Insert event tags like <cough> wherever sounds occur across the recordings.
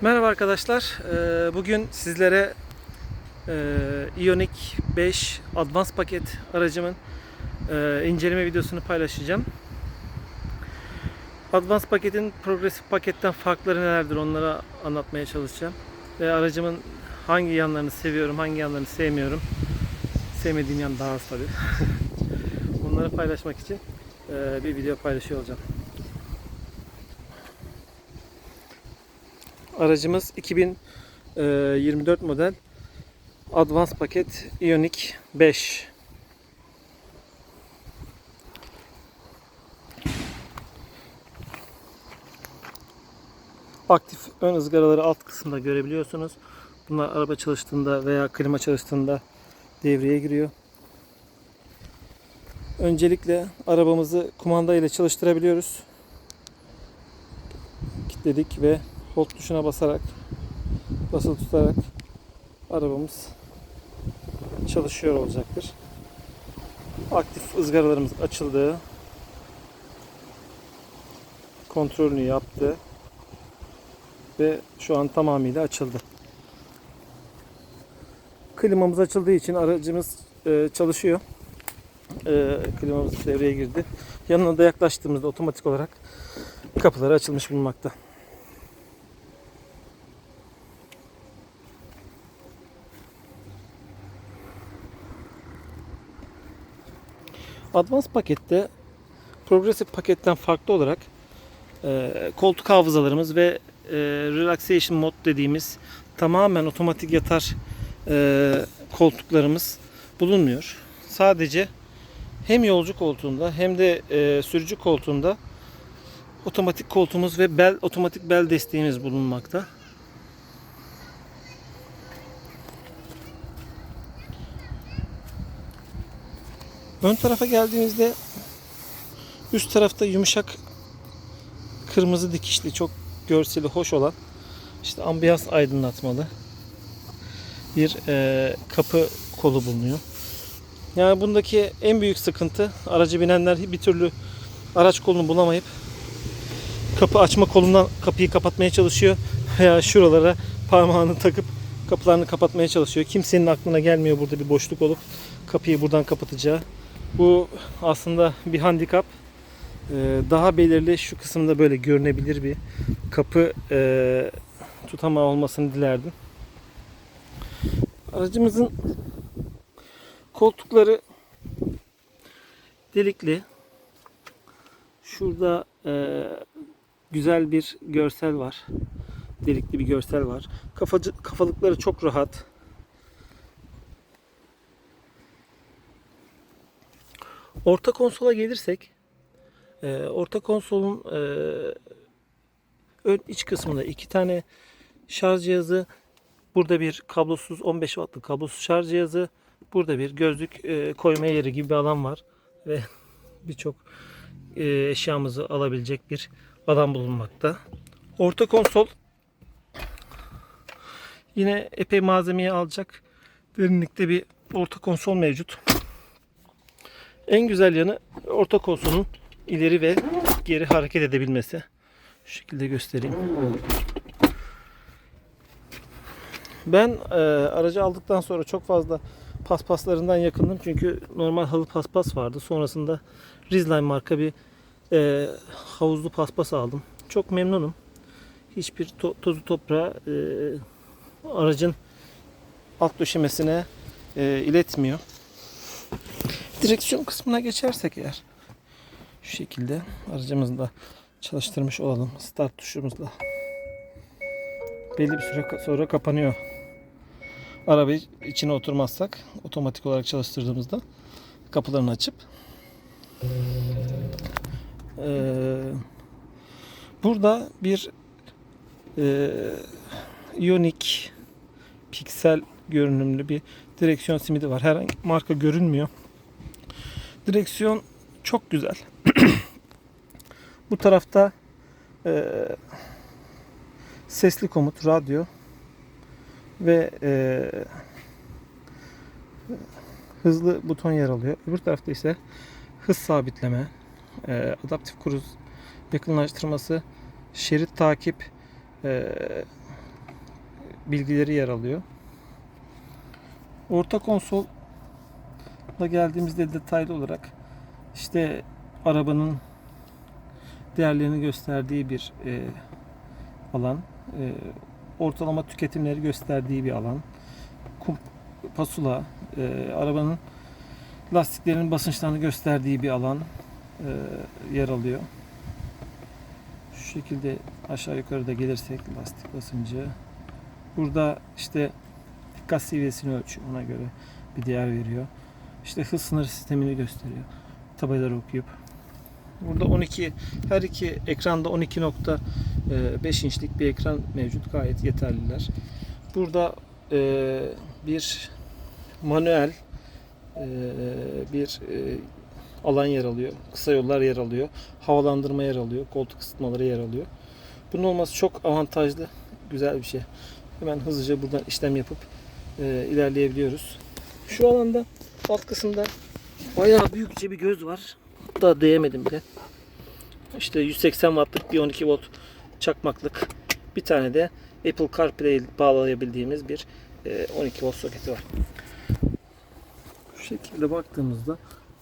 Merhaba arkadaşlar. Ee, Bugün sizlere e, Ioniq 5 Advance paket aracımın e, inceleme videosunu paylaşacağım. Advance paketin progresif paketten farkları nelerdir onları anlatmaya çalışacağım. Ve aracımın hangi yanlarını seviyorum, hangi yanlarını sevmiyorum. Sevmediğim yan daha az tabii. <laughs> Bunları paylaşmak için e, bir video paylaşıyor olacağım. Aracımız 2024 model Advance paket Ioniq 5. Aktif ön ızgaraları alt kısımda görebiliyorsunuz. Bunlar araba çalıştığında veya klima çalıştığında devreye giriyor. Öncelikle arabamızı kumanda ile çalıştırabiliyoruz. Kilitledik ve hold tuşuna basarak basılı tutarak arabamız çalışıyor olacaktır. Aktif ızgaralarımız açıldı. Kontrolünü yaptı. Ve şu an tamamıyla açıldı. Klimamız açıldığı için aracımız e, çalışıyor. E, klimamız devreye girdi. Yanına da yaklaştığımızda otomatik olarak kapıları açılmış bulunmakta. Advance pakette Progressive paketten farklı olarak e, koltuk hafızalarımız ve e, Relaxation Mode dediğimiz tamamen otomatik yatar e, koltuklarımız bulunmuyor. Sadece hem yolcu koltuğunda hem de e, sürücü koltuğunda otomatik koltuğumuz ve bel otomatik bel desteğimiz bulunmakta. Ön tarafa geldiğimizde üst tarafta yumuşak kırmızı dikişli çok görseli hoş olan işte ambiyans aydınlatmalı bir e, kapı kolu bulunuyor. Yani bundaki en büyük sıkıntı aracı binenler bir türlü araç kolunu bulamayıp kapı açma kolundan kapıyı kapatmaya çalışıyor <laughs> veya şuralara parmağını takıp kapılarını kapatmaya çalışıyor. Kimsenin aklına gelmiyor burada bir boşluk olup kapıyı buradan kapatacağı. Bu aslında bir handikap. Ee, Daha belirli şu kısımda böyle görünebilir bir kapı e, tutamağı olmasını dilerdim. Aracımızın koltukları delikli. Şurada e, güzel bir görsel var. Delikli bir görsel var. Kafacı, kafalıkları çok rahat. Orta konsola gelirsek e, orta konsolun e, ön iç kısmında iki tane şarj cihazı burada bir kablosuz 15 wattlık kablosuz şarj cihazı burada bir gözlük e, koyma yeri gibi bir alan var ve <laughs> birçok e, eşyamızı alabilecek bir alan bulunmakta. Orta konsol yine epey malzemeyi alacak derinlikte bir orta konsol mevcut. En güzel yanı orta konsolun ileri ve geri hareket edebilmesi. Şu şekilde göstereyim. Ben e, aracı aldıktan sonra çok fazla paspaslarından yakındım. Çünkü normal halı paspas vardı. Sonrasında Rizline marka bir e, havuzlu paspas aldım. Çok memnunum. Hiçbir to- tozu toprağı e, aracın alt döşemesine e, iletmiyor. Direksiyon kısmına geçersek eğer şu şekilde aracımızı da çalıştırmış olalım. Start tuşumuzla. Belli bir süre sonra kapanıyor. Arabayı içine oturmazsak otomatik olarak çalıştırdığımızda kapılarını açıp Ee, burada bir e, Ioniq piksel görünümlü bir direksiyon simidi var. Herhangi marka görünmüyor. Direksiyon çok güzel. <clears throat> Bu tarafta e, sesli komut, radyo ve e, hızlı buton yer alıyor. Öbür tarafta ise hız sabitleme, e, adaptif kruz yakınlaştırması, şerit takip, e, bilgileri yer alıyor. Orta konsola geldiğimizde detaylı olarak işte arabanın değerlerini gösterdiği bir e, alan, e, ortalama tüketimleri gösterdiği bir alan, kum, pasula, e, arabanın lastiklerin basınçlarını gösterdiği bir alan e, yer alıyor. Şu şekilde aşağı yukarı da gelirsek lastik basıncı. Burada işte dikkat seviyesini ölçüyor. Ona göre bir değer veriyor. İşte hız sınır sistemini gösteriyor. Tabelaları okuyup. Burada 12 her iki ekranda 12.5 inçlik bir ekran mevcut. Gayet yeterliler. Burada e, bir manuel e, bir e, alan yer alıyor. Kısa yollar yer alıyor. Havalandırma yer alıyor. Koltuk ısıtmaları yer alıyor. Bunun olması çok avantajlı. Güzel bir şey. Hemen hızlıca buradan işlem yapıp e, ilerleyebiliyoruz. Şu alanda alt kısımda bayağı büyükçe bir göz var. Hatta değemedim bile. İşte 180 wattlık bir 12 volt çakmaklık. Bir tane de Apple CarPlay bağlayabildiğimiz bir e, 12 volt soketi var. Şu şekilde baktığımızda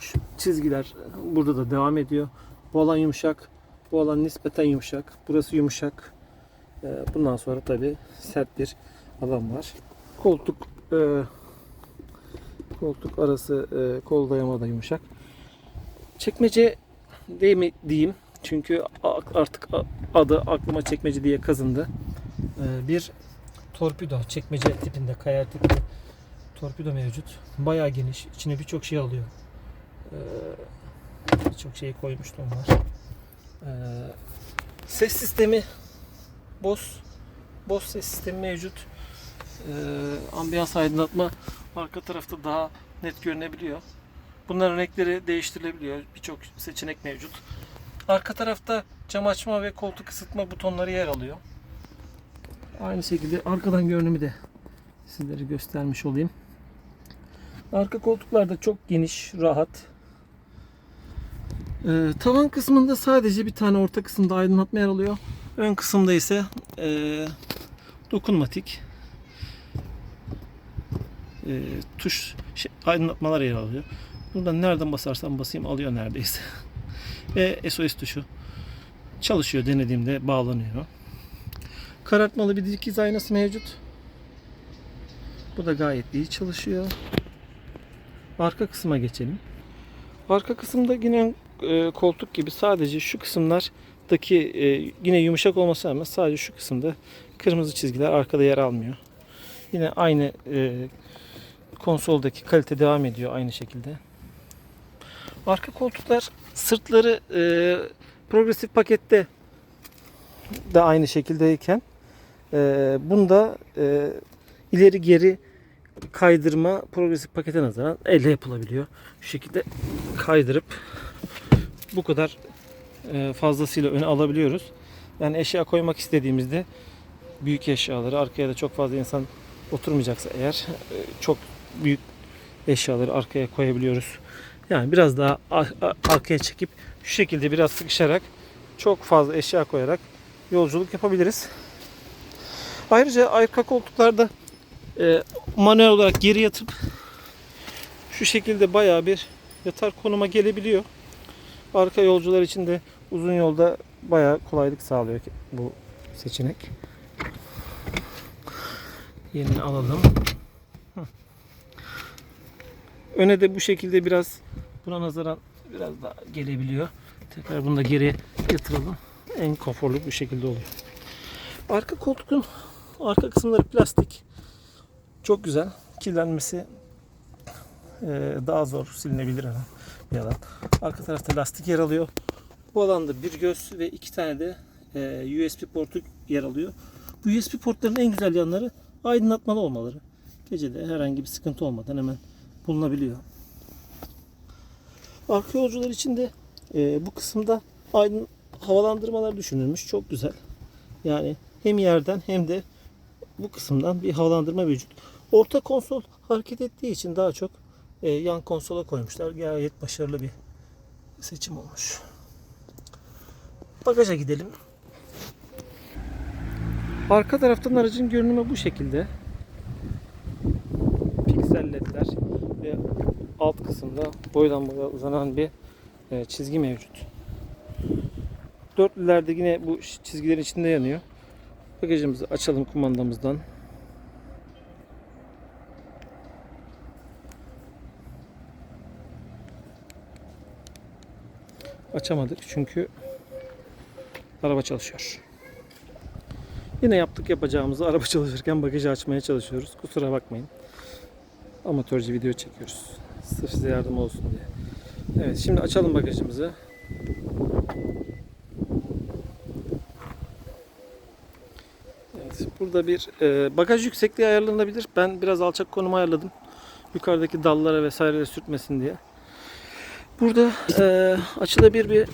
şu çizgiler burada da devam ediyor. Bu alan yumuşak. Bu alan nispeten yumuşak. Burası yumuşak. E, Bundan sonra tabi sert bir alan var. Koltuk e, koltuk arası e, kol dayama da yumuşak. Çekmece değil mi diyeyim. Çünkü artık adı aklıma çekmece diye kazındı. E, bir torpido çekmece tipinde kayar tipinde torpido mevcut. Bayağı geniş. İçine birçok şey alıyor. E, birçok şeyi koymuştu onlar. E, ses sistemi Bose Bose ses sistemi mevcut. E, ambiyans aydınlatma arka tarafta daha net görünebiliyor. Bunların renkleri değiştirilebiliyor. Birçok seçenek mevcut. Arka tarafta cam açma ve koltuk ısıtma butonları yer alıyor. Aynı şekilde arkadan görünümü de sizlere göstermiş olayım. Arka koltuklar da çok geniş, rahat. Ee, tavan kısmında sadece bir tane orta kısımda aydınlatma yer alıyor. Ön kısımda ise ee, dokunmatik e, tuş şey, aydınlatmalar yer alıyor. Buradan nereden basarsam basayım alıyor neredeyse. <laughs> Ve SOS tuşu çalışıyor denediğimde bağlanıyor. Karartmalı bir dikiz aynası mevcut. Bu da gayet iyi çalışıyor. Arka kısma geçelim. Arka kısımda yine e, koltuk gibi sadece şu kısımlardaki e, yine yumuşak olması rağmen sadece şu kısımda kırmızı çizgiler arkada yer almıyor. Yine aynı e, konsoldaki kalite devam ediyor aynı şekilde. Arka koltuklar sırtları e, progresif pakette de aynı şekildeyken e, bunda e, ileri geri kaydırma progresif pakete nazaran elle yapılabiliyor. Şu şekilde kaydırıp bu kadar e, fazlasıyla öne alabiliyoruz. Yani eşya koymak istediğimizde büyük eşyaları arkaya da çok fazla insan oturmayacaksa eğer e, çok büyük eşyaları arkaya koyabiliyoruz. Yani biraz daha ar- ar- arkaya çekip şu şekilde biraz sıkışarak çok fazla eşya koyarak yolculuk yapabiliriz. Ayrıca arka koltuklarda e, manuel olarak geri yatıp şu şekilde bayağı bir yatar konuma gelebiliyor. Arka yolcular için de uzun yolda bayağı kolaylık sağlıyor ki bu seçenek. Yerini alalım. Öne de bu şekilde biraz buna nazaran biraz daha gelebiliyor. Tekrar bunu da geri yatıralım. En konforlu bu şekilde oluyor. Arka koltuğun arka kısımları plastik. Çok güzel. Kirlenmesi e, daha zor silinebilir hemen bir alan. Arka tarafta lastik yer alıyor. Bu alanda bir göz ve iki tane de e, USB portu yer alıyor. Bu USB portların en güzel yanları aydınlatmalı olmaları. Gecede herhangi bir sıkıntı olmadan hemen bulunabiliyor. Arka yolcular için de e, bu kısımda aydın havalandırmalar düşünülmüş. Çok güzel. Yani hem yerden hem de bu kısımdan bir havalandırma mevcut. Orta konsol hareket ettiği için daha çok e, yan konsola koymuşlar. Gayet başarılı bir seçim olmuş. Bagaja gidelim. Arka taraftan aracın görünümü bu şekilde. Piksel ledler alt kısımda boydan boya uzanan bir e, çizgi mevcut. Dörtlülerde yine bu çizgilerin içinde yanıyor. Bagajımızı açalım kumandamızdan. Açamadık çünkü araba çalışıyor. Yine yaptık yapacağımızı araba <laughs> çalışırken bagajı açmaya çalışıyoruz. Kusura bakmayın. Amatörce video çekiyoruz. Size yardım olsun diye. Evet şimdi açalım bagajımızı. Evet, burada bir e, bagaj yüksekliği ayarlanabilir. Ben biraz alçak konuma ayarladım. Yukarıdaki dallara vesaire sürtmesin diye. Burada e, açılabilir bir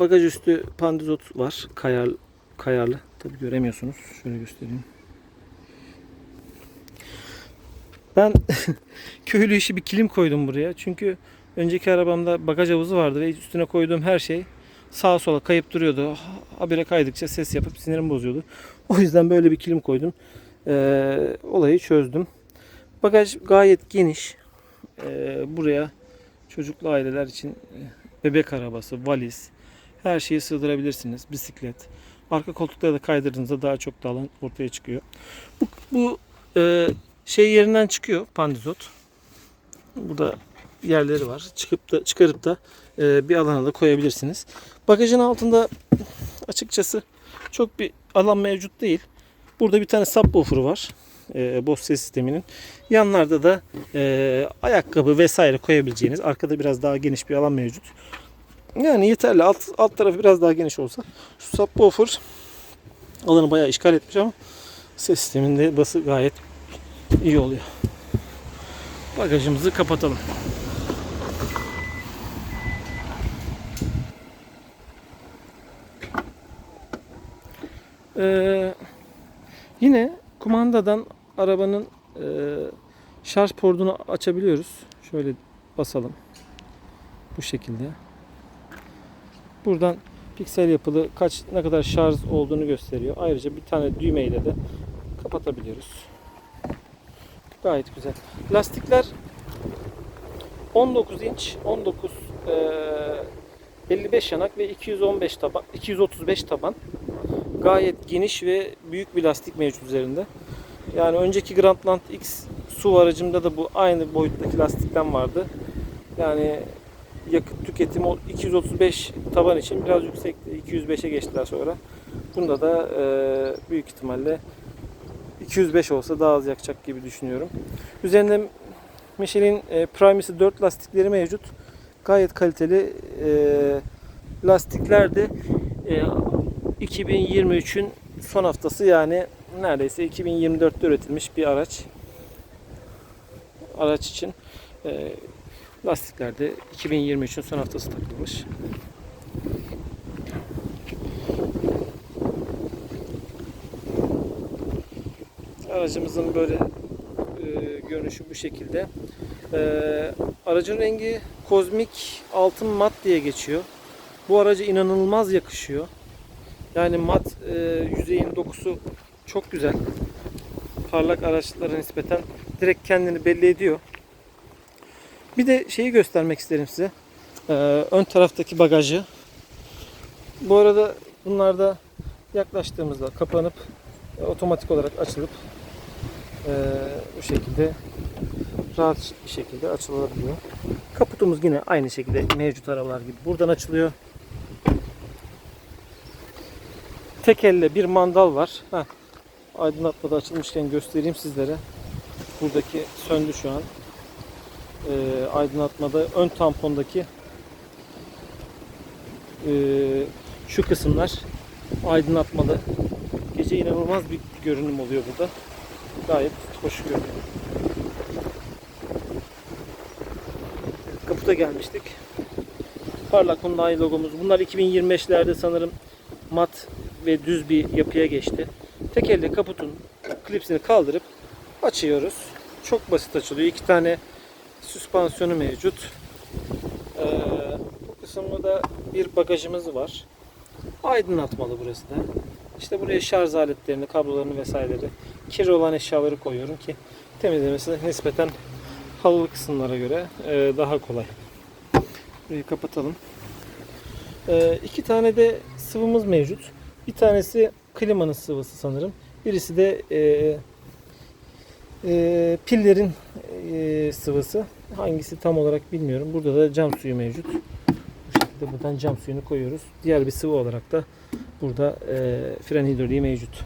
bagaj üstü pandizot var. Kayar, kayarlı. Tabi göremiyorsunuz. Şöyle göstereyim. Ben <laughs> köylü işi bir kilim koydum buraya. Çünkü önceki arabamda bagaj havuzu vardı ve üstüne koyduğum her şey sağa sola kayıp duruyordu. Habire kaydıkça ses yapıp sinirim bozuyordu. <laughs> O yüzden böyle bir kilim koydum. Ee, olayı çözdüm. Bagaj gayet geniş. Ee, buraya çocuklu aileler için e, bebek arabası, valiz, her şeyi sığdırabilirsiniz. Bisiklet. Arka koltukları da kaydırdığınızda daha çok da alan ortaya çıkıyor. Bu, bu e, şey yerinden çıkıyor pandizot. Burada yerleri var. Çıkıp da çıkarıp da e, bir alana da koyabilirsiniz. Bagajın altında açıkçası çok bir alan mevcut değil. Burada bir tane subwoofer var. E, Bose ses sisteminin. Yanlarda da e, ayakkabı vesaire koyabileceğiniz. Arkada biraz daha geniş bir alan mevcut. Yani yeterli. Alt, alt tarafı biraz daha geniş olsa. Şu subwoofer alanı bayağı işgal etmiş ama ses sisteminde bası gayet iyi oluyor. Bagajımızı kapatalım. Ee, yine kumandadan arabanın e, şarj portunu açabiliyoruz. Şöyle basalım. Bu şekilde. Buradan piksel yapılı kaç ne kadar şarj olduğunu gösteriyor. Ayrıca bir tane düğme ile de kapatabiliyoruz. Gayet güzel. Lastikler 19 inç, 19 eee, 55 yanak ve 215 taban, 235 taban. Gayet geniş ve büyük bir lastik mevcut üzerinde. Yani önceki Grandland X SUV aracımda da bu aynı boyuttaki lastikten vardı. Yani yakıt tüketimi o 235 taban için biraz yüksekti. 205'e geçtiler sonra. Bunda da eee, büyük ihtimalle 205 olsa daha az yakacak gibi düşünüyorum. Üzerinde Michelin e, Primacy 4 lastikleri mevcut. Gayet kaliteli e, lastiklerdi. E, 2023'ün son haftası yani neredeyse 2024'te üretilmiş bir araç. Araç için e, lastiklerde 2023'ün son haftası takılmış. Aracımızın böyle e, görünüşü bu şekilde. E, aracın rengi kozmik altın mat diye geçiyor. Bu araca inanılmaz yakışıyor. Yani mat e, yüzeyin dokusu çok güzel. Parlak araçlara nispeten direkt kendini belli ediyor. Bir de şeyi göstermek isterim size. E, ön taraftaki bagajı. Bu arada bunlarda yaklaştığımızda kapanıp e, otomatik olarak açılıp e, bu şekilde rahat bir şekilde açılabiliyor. Kaputumuz yine aynı şekilde mevcut arabalar gibi buradan açılıyor. Tek elle bir mandal var. Heh. Aydınlatmada açılmışken göstereyim sizlere. Buradaki söndü şu an. Ee, aydınlatmada ön tampondaki ee, şu kısımlar aydınlatmalı. Gece inanılmaz bir görünüm oluyor burada. Gayet hoş görünüyor. Kaputa gelmiştik. Parlak Hyundai logomuz. Bunlar 2025'lerde sanırım mat ve düz bir yapıya geçti. Tek elle kaputun klipsini kaldırıp açıyoruz. Çok basit açılıyor. İki tane süspansiyonu mevcut. Ee, bu kısımda da bir bagajımız var. Aydınlatmalı burası da. İşte buraya şarj aletlerini, kablolarını vesaireleri, kirli olan eşyaları koyuyorum ki temizlemesi nispeten halılı kısımlara göre e, daha kolay. Burayı kapatalım. E, iki tane de sıvımız mevcut. Bir tanesi klimanın sıvısı sanırım. Birisi de e, e, pillerin e, sıvısı. Hangisi tam olarak bilmiyorum. Burada da cam suyu mevcut. Bu şekilde buradan cam suyunu koyuyoruz. Diğer bir sıvı olarak da burada e, fren hidroliği mevcut.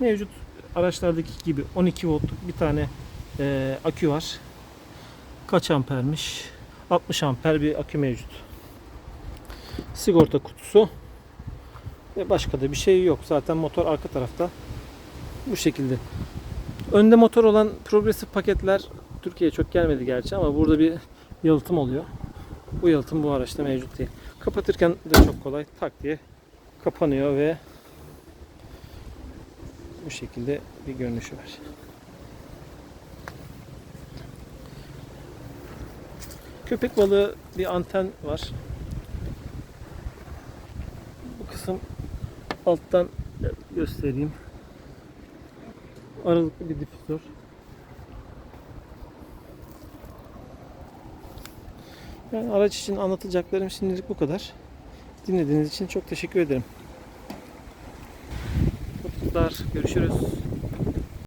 Mevcut araçlardaki gibi 12 voltluk bir tane e, akü var. Kaç ampermiş? 60 amper bir akü mevcut. Sigorta kutusu ve başka da bir şey yok. Zaten motor arka tarafta. Bu şekilde. Önde motor olan progresif paketler Türkiye'ye çok gelmedi gerçi ama burada bir yalıtım oluyor. Bu yalıtım bu araçta mevcut değil. Kapatırken de çok kolay. Tak diye kapanıyor ve bu şekilde bir görünüşü var. Köpek balığı bir anten var. Bu kısım alttan göstereyim. Aralıklı bir difüzör. Yani araç için anlatacaklarım şimdilik bu kadar. Dinlediğiniz için çok teşekkür ederim. Mutluluklar. Görüşürüz.